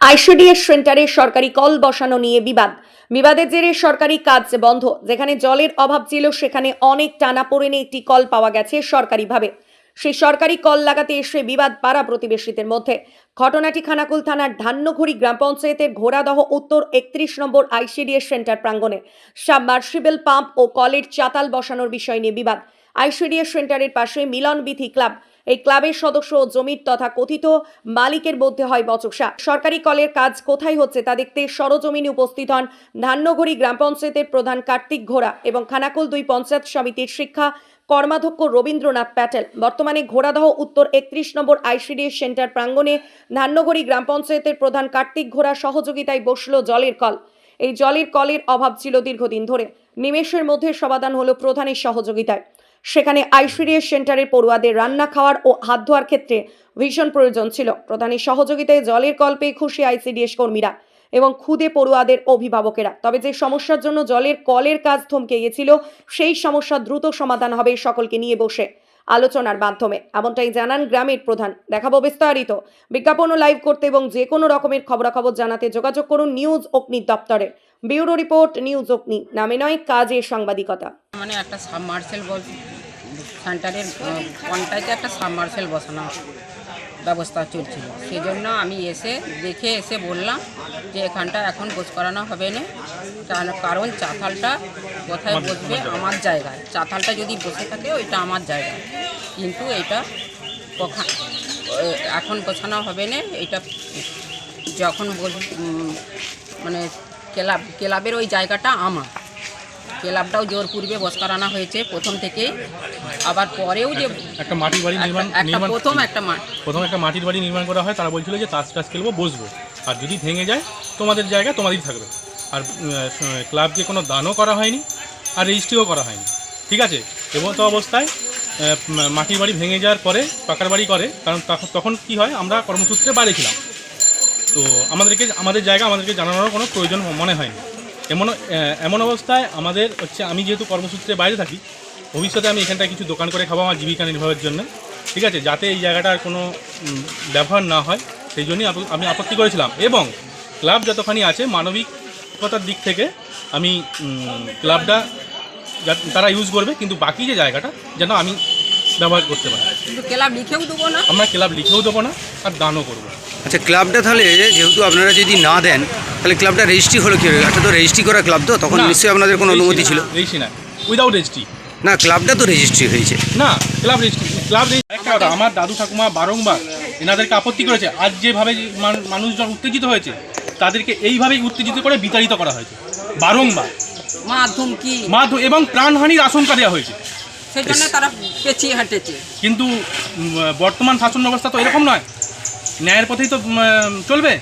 ICDS সেন্টারে সরকারি call বসানো নিয়ে বিবাদ। বিবাদের জেরে সরকারি কাজ বন্ধ। যেখানে জলের অভাব ছিল, সেখানে অনেক টানা পড়েনে একটি কল পাওয়া গেছে সরকারিভাবে। সেই সরকারি কল লাগাতে এসে বিবাদ পাড়া প্রতিবেশীদের মধ্যে। ঘটনাটি খানাকুল থানার ধান্যঘড়ি গ্রাম পঞ্চায়েতের ঘোড়াদহ উত্তর একত্রিশ নম্বর আইসিডিএস সেন্টার প্রাঙ্গণে। সাবমার্সিবল পাম্প ও কলের চাতাল বসানোর বিষয় নিয়ে বিবাদ। আইসিডিএস সেন্টারের পাশে মিলন বিথি ক্লাব। এই ক্লাবের সদস্য ও জমির তথা কথিত মালিকের মধ্যে হয় বচসা। সরকারি কলের কাজ কোথায় হচ্ছে তা দেখতে সরজমিনে উপস্থিত হন ধান্যঘড়ি গ্রাম পঞ্চায়েতের প্রধান কার্তিক ঘোড়া এবং খানাকুল দুই পঞ্চায়েত সমিতির শিক্ষা কর্মাধ্যক্ষ রবীন্দ্রনাথ প্যাটেল। বর্তমানে ঘোড়াদহ উত্তর একত্রিশ নম্বর আইসিডিএস সেন্টার প্রাঙ্গণে ধান্যঘড়ি গ্রাম পঞ্চায়েতের প্রধান কার্তিক ঘোড়া সহযোগিতায় বসল জলের কল। এই জলের কলের অভাব ছিল দীর্ঘদিন ধরে। নিমেষের মধ্যে সমাধান হলো প্রধানের সহযোগিতায়। সেখানে আইসিডিএস সেন্টারের পড়ুয়াদের রান্না খাওয়ার ও হাত ধোয়ার ক্ষেত্রে ভীষণ প্রয়োজন ছিল। প্রধানের সহযোগিতায় জলের কল্পে খুশি আইসিডিএস কর্মীরা এবং খুদে পড়ুয়াদের অভিভাবকেরা। তবে যে সমস্যার জন্য জলের কলের কাজ থমকে গিয়েছিল, সেই সমস্যা দ্রুত সমাধান হবে সকলকে নিয়ে বসে আলোচনার মাধ্যমে। এমনটাই জানান গ্রামের প্রধান। দেখাবো বিস্তারিত। বিজ্ঞাপন লাইভ করতে এবং যে কোনো রকমের খবরাখবর জানাতে যোগাযোগ করুন নিউজ অগ্নি দপ্তরে ব্যুরো রিপোর্ট, নিউজ অগ্নি, নামে নয়, কাজের সাংবাদিকতা। মানে একটা সাবমার্সেল বল সেন্টারের পঞ্চায়েতে একটা সাবমার্সেল বসানো ব্যবস্থা চলছিল। সেই জন্য আমি এসে দেখে এসে বললাম যে এখানটা এখন গোছ করানো হবে না কারণ- চাতালটা কোথায় বসবে? আমার জায়গায়। চাতালটা যদি বসে থাকে ওইটা আমার জায়গায় কিন্তু এটা এখন গোছানো হবে না এটা যখন মানে ক্লাব ক্লাবের ওই জায়গাটা আমার। ক্লাবটাও জোরপূর্বে বস করানো হয়েছে প্রথম থেকে আবার পরেও যে একটা মাটির বাড়ি নির্মাণ একটা- নির্মাণ প্রথম একটা মাঠ। প্রথম একটা মাটির বাড়ি নির্মাণ করা হয় তারা বলছিল যে তাস টাস খেলব বসবো। আর যদি ভেঙে যায় তোমাদের জায়গা তোমাদেরই থাকবে। আর ক্লাবকে কোনো দানও করা হয়নি আর রেজিস্ট্রিও করা হয়নি। ঠিক আছে? এবং তো অবস্থায় মাটির বাড়ি ভেঙে যাওয়ার পরে পাকার বাড়ি করে কারণ তখন তখন কি হয় আমরা কর্মসূত্রে বাইরে ছিলাম। তো আমাদেরকে আমাদের জায়গা আমাদেরকে জানানোর কোনো প্রয়োজন মনে হয়নি। এমন এমন অবস্থায় আমাদের হচ্ছে আমি যেহেতু কর্মসূত্রে বাইরে থাকি ভবিষ্যতে আমি এখানটায় কিছু দোকান করে খাব আমার জীবিকা নির্বাহের জন্য। ঠিক আছে যাতে এই জায়গাটার কোনো ব্যবহার না হয় সেই জন্যই আপ- আমি আপত্তি করেছিলাম। এবং ক্লাব যতখানি আছে মানবিকতার দিক থেকে আমি ক্লাবটা তারা ইউজ করবে কিন্তু বাকি যে জায়গাটা যেন আমি ব্যবহার করতে পারি। কিন্তু ক্লাব লিখেও দেবো না? আমরা ক্লাব লিখেও দেবো না আর দানও করব আচ্ছা ক্লাবটা তাহলে যেহেতু আপনারা যদি না দেন তাহলে ক্লাবটা রেজিস্ট্রি হলো কি একটা তো রেজিস্ট্রি করা ক্লাব তো তখন নিশ্চয়ই আপনাদের কোনো অনুমতি ছিল। রেজিস্ট্রি না। উইদাউট রেজিস্ট্রি না ক্লাবটা তো রেজিস্ট্রি হয়েছে। না ক্লাব রেজিস্ট্রি ক্লাব রেজিস্ট্রি একটা কথা আমার দাদু ঠাকুমা বারংবার এনাদেরকে আপত্তি করেছে আজ যেভাবে মানুষজন উত্তেজিত হয়েছে তাদেরকে এইভাবেই উত্তেজিত করে বিতাড়িত করা হয়েছে। বারংবার। মাধ্যম কি? মাধ্যম এবং প্রাণহানির আশঙ্কা দেওয়া হয়েছে। সেই জন্য তারা পেছিয়ে হাঁটেছে। কিন্তু বর্তমান শাসন ব্যবস্থা তো এরকম নয়। ন্যায়ের পথেই তো চলবে।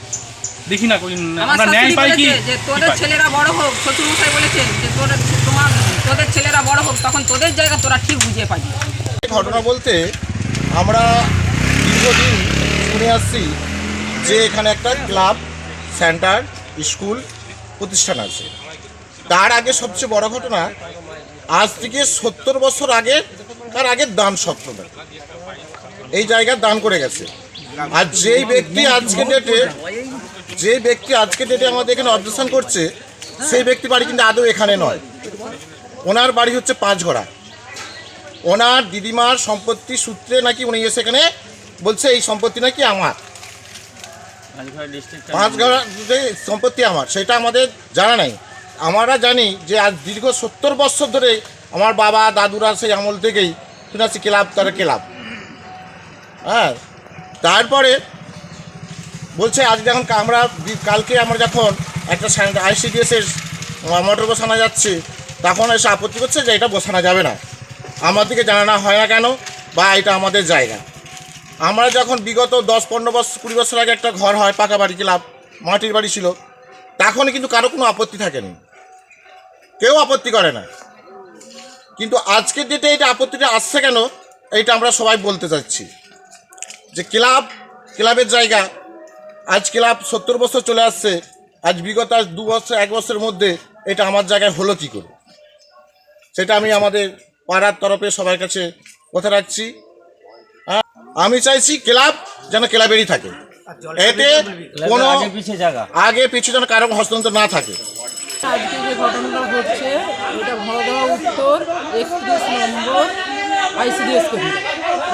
দেখি না আমার ন্যায় পাই কি? যে তোদের? ছেলেরা বড় হোক শ্বশুরমশাই বলেছেন যে তোদের তোমার তোদের ছেলেরা বড় হোক তখন তোদের জায়গা তোরা ঠিক বুঝে পাবি। ঘটনা বলতে আমরা দীর্ঘদিন শুনে আসছি যে এখানে একটা ক্লাব সেন্টার স্কুল প্রতিষ্ঠান আছে। তার আগে সবচেয়ে বড় ঘটনা আজ থেকে সত্তর বছর আগে তার আগের দান সত্রটা এই জায়গায় দান করে গেছে। আর যেই ব্যক্তি আজকে ডেটে যেই ব্যক্তি আজকে ডেটে আমাদের এখানে অবজেকশন করছে সেই ব্যক্তি বাড়ি কিন্তু আদৌ এখানে নয়। ওনার বাড়ি হচ্ছে পাঁচগড়া ওনার দিদিমার সম্পত্তি সূত্রে নাকি উনি এসে এখানে বলছে এই সম্পত্তি নাকি আমার? পাঁচগড়া যে সম্পত্তি আমার সেটা আমাদের জানা নাই। আমরা জানি যে আজ দীর্ঘ সত্তর বছর ধরে আমার বাবা দাদুরা সেই আমল থেকেই শুনেছি ক্লাব তারা ক্লাব। হ্যাঁ তারপরে বলছে, আজ যখন আমরা কালকে আমরা যখন একটা আইসিডিএসের মোটর বসানো যাচ্ছে, তখন এসে আপত্তি করছে যে এটা বসানো যাবে না। আমার আমাদেরকে জানানো হয় না কেন, বা এটা আমাদের জায়গা। আমরা যখন বিগত দশ, পনেরো বছর, কুড়ি বছর আগে একটা ঘর হয়, পাকা বাড়ি ক্লাব মাটির বাড়ি ছিল, তখন কিন্তু কারও কোনো আপত্তি থাকেনি। কেউ আপত্তি করে না। কিন্তু আজকের ডেটে এটা আপত্তিটা আসছে কেন, এইটা আমরা সবাই বলতে চাচ্ছি। যে ক্লাব, ক্লাবের জায়গা আজ ক্লাব সত্তর বছর চলে আসছে। আজ বিগত আজ দু বছর এক বছরের মধ্যে এটা আমার জায়গায় হলো কী করে? সেটা আমি আমাদের পাড়ার তরফে সবার কাছে কথা রাখছি। আমি চাইছি ক্লাব যেন ক্লাবেরই থাকে। এতে কোনো আগে পিছু যেন কারও হস্তান্তর না থাকে। আজকে যে ঘটনাটা হচ্ছে এটা ভরদহ উত্তর একত্রিশ নম্বর আইসিডিএস কেন্দ্র।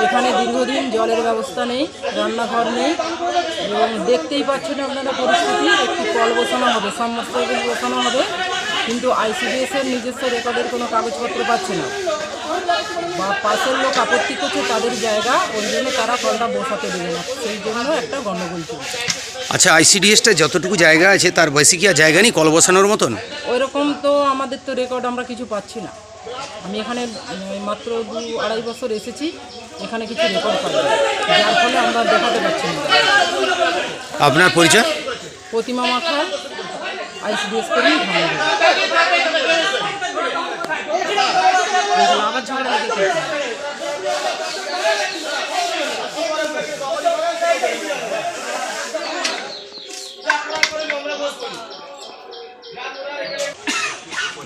এখানে দীর্ঘদিন জলের ব্যবস্থা নেই রান্নাঘর নেই এবং দেখতেই পাচ্ছেন আপনারা পরিস্থিতি একটি কল বসানো হবে সাবমার্সিবল বসানো হবে কিন্তু আইসিডিএস এর নিজস্ব রেকর্ডের কোনো কাগজপত্র পাচ্ছে না। বা পাশের লোক আপত্তি করছে তাদের জায়গা ওই জন্য তারা কলটা বসাতে দেবে না। সেই জন্য একটা গণ্ডগোল চলছে। আচ্ছা আইসিডিএসটা যতটুকু জায়গা আছে তার বেশি কি আর জায়গা নেই কল বসানোর মতন? ওইরকম তো আমাদের তো রেকর্ড আমরা কিছু পাচ্ছি না। আমি এখানে মাত্র দু আড়াই বছর এসেছি এখানে কিছু রেকর্ড পাই যার ফলে আমরা দেখাতে পারছি না। আপনার পরিচয়? প্রতিমা মাখা আইসিডিএস করি ভালো আবার ঝগড়া লেগে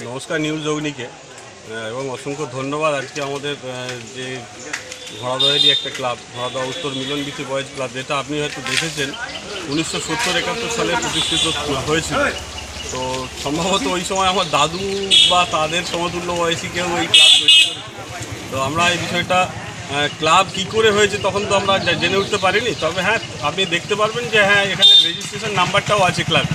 নমস্কার নিউজ অগ্নিকে। এবং অসংখ্য ধন্যবাদ আজকে আমাদের যে ঘোড়াদহেরই একটা ক্লাব ঘোড়াদহ উত্তর মিলনবীথি বয়েজ ক্লাব, যেটা আপনি হয়তো দেখেছেন, উনিশশো সত্তর একাত্তর সালে প্রতিষ্ঠিত হয়েছিল। তো সম্ভবত ওই সময় আমার দাদু বা তাদের সমতুল্য বয়সী কেউ এই ক্লাব তৈরি তো আমরা এই বিষয়টা ক্লাব কি করে হয়েছে তখন তো আমরা জেনে উঠতে পারিনি। তবে হ্যাঁ আপনি দেখতে পারবেন যে হ্যাঁ এখানে রেজিস্ট্রেশন নাম্বারটাও আছে ক্লাব।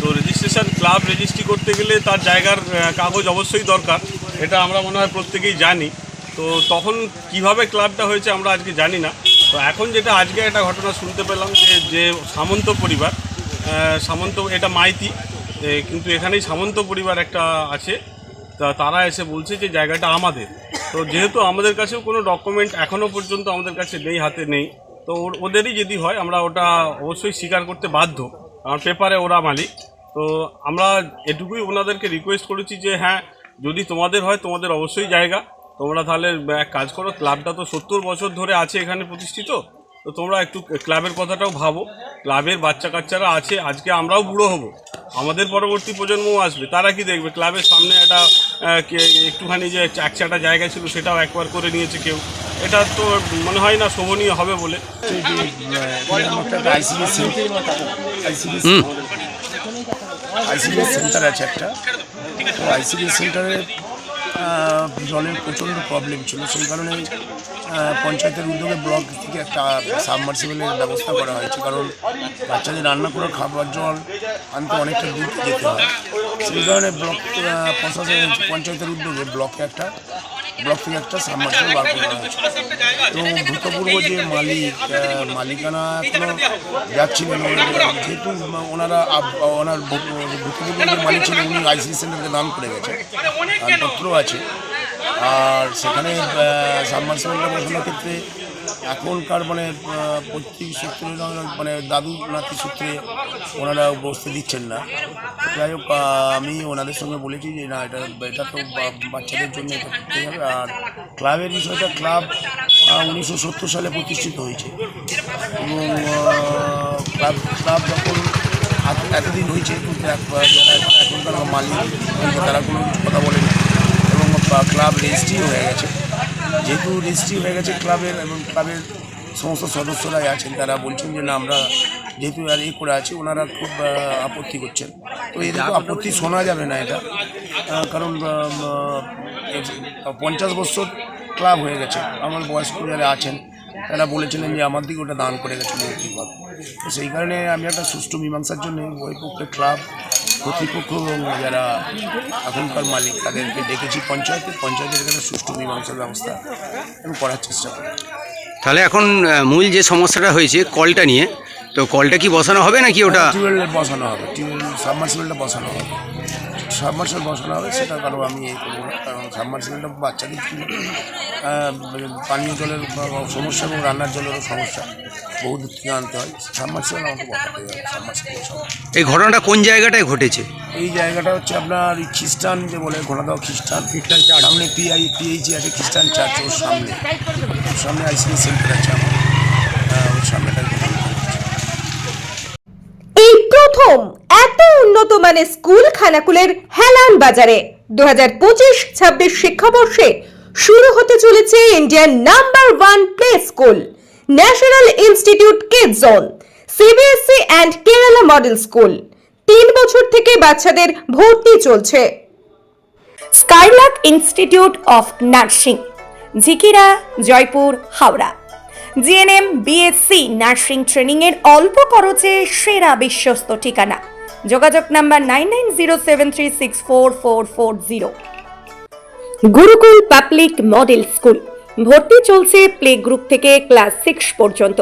তো রেজিস্ট্রেশন ক্লাব রেজিস্ট্রি করতে গেলে তার জায়গার কাগজ অবশ্যই দরকার। এটা আমরা মনে হয় প্রত্যেকেই জানি। তো তখন কীভাবে ক্লাবটা হয়েছে আমরা আজকে জানি না। তো এখন যেটা আজকে একটা ঘটনা শুনতে পেলাম যে যে সামন্ত পরিবার সামন্ত, এটা মাইতি কিন্তু এখানেই সামন্ত পরিবার একটা আছে। তা তারা এসে বলছে যে, জায়গাটা আমাদের। তো যেহেতু আমাদের কাছেও কোনো ডকুমেন্ট এখনও পর্যন্ত আমাদের কাছে নেই, হাতে নেই, তো ওদেরই যদি হয়, আমরা ওটা অবশ্যই স্বীকার করতে বাধ্য। কারণ পেপারে ওরা মালিক। তো আমরা এটুকুই ওনাদেরকে রিকোয়েস্ট করেছি যে হ্যাঁ যদি তোমাদের হয় তোমাদের অবশ্যই জায়গা। তোমরা তাহলে এক কাজ করো ক্লাবটা তো সত্তর বছর ধরে আছে এখানে প্রতিষ্ঠিত তো তোমরা একটু ক্লাবের কথাটাও ভাবো। ক্লাবের বাচ্চা কাচ্চারা আছে আজকে আমরাও বুড়ো হব। আমাদের পরবর্তী প্রজন্মও আসবে তারা কি দেখবে? ক্লাবের সামনে একটা কে- একটুখানি যে একচাটা জায়গা ছিল সেটাও একবার করে নিয়েছে কেউ। এটা তো মনে হয় না শোভনীয় হবে বলে। আইসিডিএস সেন্টার আছে একটা। তো আইসিডিএস সেন্টারে জলের প্রচণ্ড প্রবলেম ছিল। সেই কারণে পঞ্চায়েতের উদ্যোগে ব্লক থেকে একটা সাবমার্সিবলের ব্যবস্থা করা হয়েছে। কারণ বাচ্চাদের রান্না করে খাবার জল আনতে অনেকটা দূর যেতে হয়। সেই কারণে ব্লক প্রশাসনের প্রশাসন পঞ্চায়েতের উদ্যোগে ব্লকে একটা ব্লক থেকে একটা সাবমার্সিবল বার করা হয়েছে এবং ভূতপূর্ব যে মালিক মালিকানা এখনও যাচ্ছিলেন যেহেতু ওনারা ওনার ভূতপূর্ব যে মালিক ছিলেন উনি আইসি সেন্টারকে দান করে গেছে দানপত্র আছে। আর সেখানে সাবমার্সিবলটা বসানোর ক্ষেত্রে এখনকার মানে পৈতৃক সূত্রে মানে দাদু নাতি সূত্রে ওনারা বসতে দিচ্ছেন না। যাই হোক আমি ওনাদের সঙ্গে বলেছি যে না, এটা এটা তো বাচ্চাদের জন্য এটা করতে হবে। আর ক্লাবের বিষয়টা, ক্লাব উনিশশো সত্তর সালে প্রতিষ্ঠিত হয়েছে। এবং ক্লাব ক্লাব যখন এত- এতদিন হয়েছে, কিন্তু এখনকার মালিক, তারা কোনো কথা বলেনি। বা- ক্লাব রেজিস্ট্রি হয়ে গেছে। যেহেতু রেজিস্ট্রি হয়ে গেছে ক্লাবের এবং ক্লাবের সমস্ত সদস্যরাই আছেন, তারা বলছেন যে না, আমরা যেহেতু আর এ করে আছি, ওনারা খুব আপত্তি করছেন। তো তো আপত্তি শোনা যাবে না এটা। কারণ পঞ্চাশ বছর ক্লাব হয়ে গেছে। আমার বয়স্ক যারা আছেন, তারা বলেছিলেন যে আমার দিকে ওটা দান করে মন্ত্রীপদ তো সেই কারণে আমি একটা সুষ্ঠু মীমাংসার জন্য ওই পক্ষে ক্লাব কর্তৃপক্ষ যারা এখনকার মালিক তাদেরকে ডেকেছি পঞ্চায়েতে। পঞ্চায়েতের এখানে সুষ্ঠু মীমাংসার ব্যবস্থা আমি করার চেষ্টা করি তাহলে এখন মূল যে সমস্যাটা হয়েছে কলটা নিয়ে তো কলটা কি বসানো হবে নাকি ওটা টিউবওয়েল বসানো হবে। টিউবওয়েল সাবমার্সিবলটা বসানো হবে। সাবমার্সিবল বসানো হবে সেটা কারও আমি এই করব না কারণ সাবমার্সিবলটা বাচ্চাদের পানীয় জলের সমস্যা এবং রান্নার জলেরও সমস্যা বহু দূর থেকে আনতে হয়। সাবমার্সিবল আমাকে বসাতে হবে সাবমার্সিবল বসানো এই ঘটনাটা কোন জায়গাটায় ঘটেছে? এই জায়গাটা হচ্ছে আপনার এই খ্রিস্টান যে বলে ঘোড়াদাও খ্রিস্টান খ্রিস্টান সামনে পিআই পিএইচি আছে খ্রিস্টান চার্চ ওর সামনে। ওর সামনে আইসিএস সেন্টার আছে আমার। ওর সামনেটা এই প্রথম এত উন্নত মানের স্কুল খানাকুলের হেলান বাজারে। দু হাজার পঁচিশ, ছাব্বিশ শিক্ষাবর্ষে শুরু হতে চলেছে Indian number one play school, national institute kid zone CBSE and Kerala model school. তিন বছর থেকে বাচ্চাদের ভর্তি চলছে। Skylark institute of nursing, Jhikira, Jaipur, Howrah. GNM, BSc nursing ট্রেনিংয়ের অল্প খরচে সেরা বিশ্বস্ত ঠিকানা। যোগাযোগ number nine zero seven three six four four four zero. Gurukul public model school. ভর্তি চলছে প্লে গ্রুপ থেকে ক্লাস সিক্স পর্যন্ত।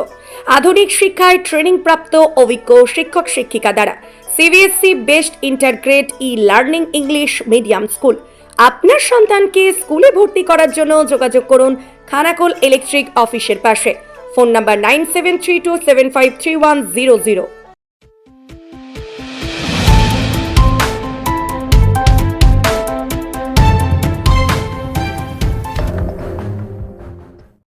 আধুনিক শিক্ষায় ট্রেনিং প্রাপ্ত অভিজ্ঞ শিক্ষক শিক্ষিকা দ্বারা CBSE best integrated e learning English medium school আপনার সন্তানকে স্কুলে ভর্তি করার জন্য যোগাযোগ করুন খানাকুল ইলেকট্রিক অফিসের পাশে। Phone number nine seven three two seven five three one zero zero.